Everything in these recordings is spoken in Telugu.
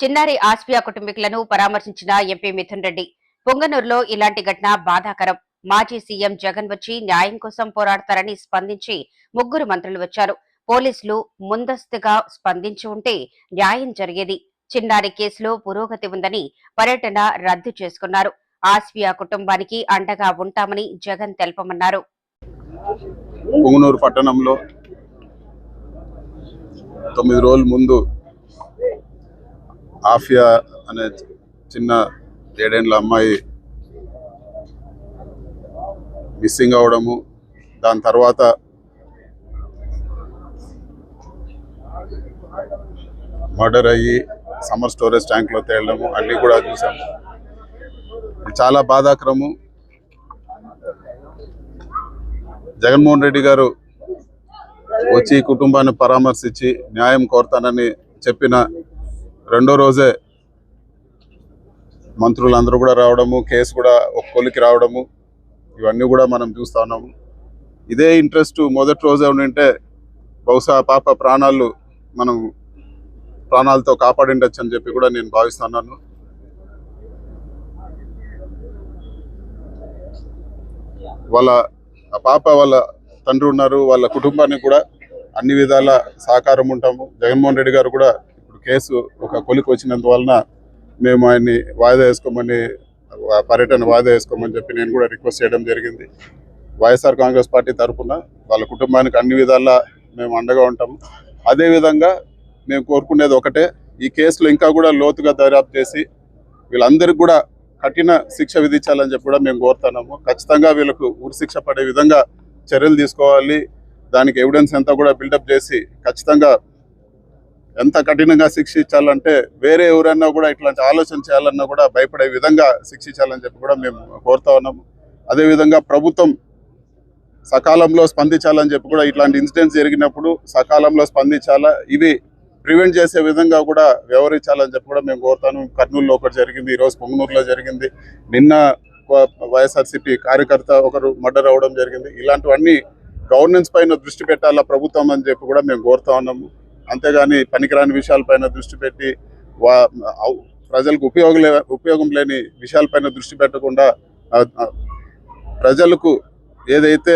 చిన్నారి ఆస్పియా కుటుంబీకులను పరామర్శించిన ఎంపీ మిథున్ రెడ్డి పొంగనూరులో ఇలాంటి ఘటన బాధాకరం. మాజీ సీఎం జగన్ వచ్చి న్యాయం కోసం పోరాడతారని స్పందించి ముగ్గురు మంత్రులు వచ్చారు. పోలీసులు ముందస్తుగా స్పందించి ఉంటే న్యాయం జరిగేది. చిన్నారి కేసులో పురోగతి ఉందని పర్యటన రద్దు చేసుకున్నారు. ఆస్పియా కుటుంబానికి అండగా ఉంటామని జగన్ తెలపమన్నారు. పట్టణంలో తొమ్మిది రోజుల ముందు ఆఫియా అనే చిన్న ఏడేండ్ల అమ్మాయి మిస్సింగ్ అవడము దాని తర్వాత మర్డర్ అయ్యి సమ్మర్ స్టోరేజ్ ట్యాంక్లో తేలడము అన్నీ కూడా చూసాము. చాలా బాధాకరము. జగన్మోహన్ రెడ్డి గారు వచ్చి కుటుంబాన్ని పరామర్శించి న్యాయం కోరతానని చెప్పిన రెండో రోజే మంత్రులందరూ కూడా రావడము కేసు కూడా ఒక కొలికి రావడము ఇవన్నీ కూడా మనం చూస్తా ఉన్నాము. ఇదే ఇంట్రెస్ట్ మొదటి రోజే ఉండింటే బహుశా పాప ప్రాణాలు మనం ప్రాణాలతో కాపాడిండొచ్చు అని చెప్పి కూడా నేను భావిస్తున్నాను వాళ్ళ ఆ పాప వాళ్ళ తండ్రి ఉన్నారు వాళ్ళ కుటుంబానికి కూడా అన్ని విధాల సహకారం ఉంటాము. జగన్మోహన్ రెడ్డి గారు కూడా కేసు ఒక కొలికి వచ్చినందువలన మేము ఆయన్ని వాయిదా వేసుకోమని పర్యటన వాయిదా వేసుకోమని చెప్పి నేను కూడా రిక్వెస్ట్ చేయడం జరిగింది. వైఎస్ఆర్ కాంగ్రెస్ పార్టీ తరఫున వాళ్ళ కుటుంబానికి అన్ని విధాలా మేము అండగా ఉంటాము. అదేవిధంగా మేము కోరుకునేది ఒకటే ఈ కేసులో ఇంకా కూడా లోతుగా దర్యాప్తు చేసి వీళ్ళందరికీ కూడా కఠిన శిక్ష విధించాలని చెప్పి కూడా మేము కోరుతున్నాము. ఖచ్చితంగా వీళ్ళకు ఉరిశిక్ష పడే విధంగా చర్యలు తీసుకోవాలి. దానికి ఎవిడెన్స్ అంతా కూడా బిల్డప్ చేసి ఖచ్చితంగా ఎంత కఠినంగా శిక్షించాలంటే వేరే ఎవరన్నా కూడా ఇట్లాంటి ఆలోచన చేయాలన్నా కూడా భయపడే విధంగా శిక్షించాలని చెప్పి కూడా మేము కోరుతా ఉన్నాము అదేవిధంగా ప్రభుత్వం సకాలంలో స్పందించాలని చెప్పి కూడా ఇట్లాంటి ఇన్సిడెంట్స్ జరిగినప్పుడు సకాలంలో స్పందించాలా? ఇవి ప్రివెంట్ చేసే విధంగా కూడా వ్యవహరించాలని చెప్పి కూడా మేము కోరుతాను కర్నూలులో ఒకటి జరిగింది ఈరోజు పొంగనూరులో జరిగింది. నిన్న వైఎస్ఆర్సీపీ కార్యకర్త ఒకరు మర్డర్ అవ్వడం జరిగింది. ఇలాంటివన్నీ గవర్నెన్స్ పైన దృష్టి పెట్టాలా ప్రభుత్వం అని చెప్పి కూడా మేము కోరుతా ఉన్నాము. అంతేగాని పనికిరాని విషయాలపైన దృష్టి పెట్టి వా ప్రజలకు ఉపయోగం లే ఉపయోగం లేని విషయాలపైన దృష్టి పెట్టకుండా ప్రజలకు ఏదైతే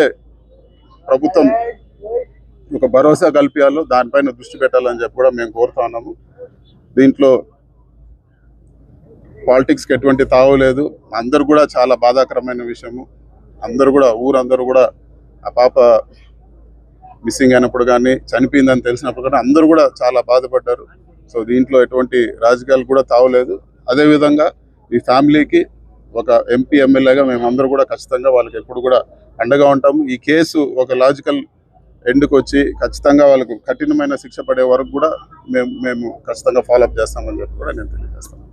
ప్రభుత్వం ఒక భరోసా కల్పించాలో దానిపైన దృష్టి పెట్టాలని చెప్పి కూడా మేము కోరుతా ఉన్నాము. దీంట్లో పాలిటిక్స్కి ఎటువంటి తావు లేదు. అందరు కూడా చాలా బాధాకరమైన విషయము. అందరూ కూడా ఊరందరూ కూడా ఆ పాప మిస్సింగ్ అయినప్పుడు కానీ చనిపోయిందని తెలిసినప్పుడు కానీ అందరూ కూడా చాలా బాధపడ్డారు. సో దీంట్లో ఎటువంటి రాజకీయాలు కూడా తావలేదు. అదేవిధంగా ఈ ఫ్యామిలీకి ఒక ఎంపీ ఎమ్మెల్యేగా మేము అందరూ కూడా ఖచ్చితంగా వాళ్ళకి ఎప్పుడు కూడా అండగా ఉంటాము. ఈ కేసు ఒక లాజికల్ ఎండ్కి వచ్చి ఖచ్చితంగా వాళ్ళకు కఠినమైన శిక్ష పడే వరకు కూడా మేము మేము ఖచ్చితంగా ఫాలోఅప్ చేస్తామని చెప్పి కూడా నేను తెలియజేస్తాను.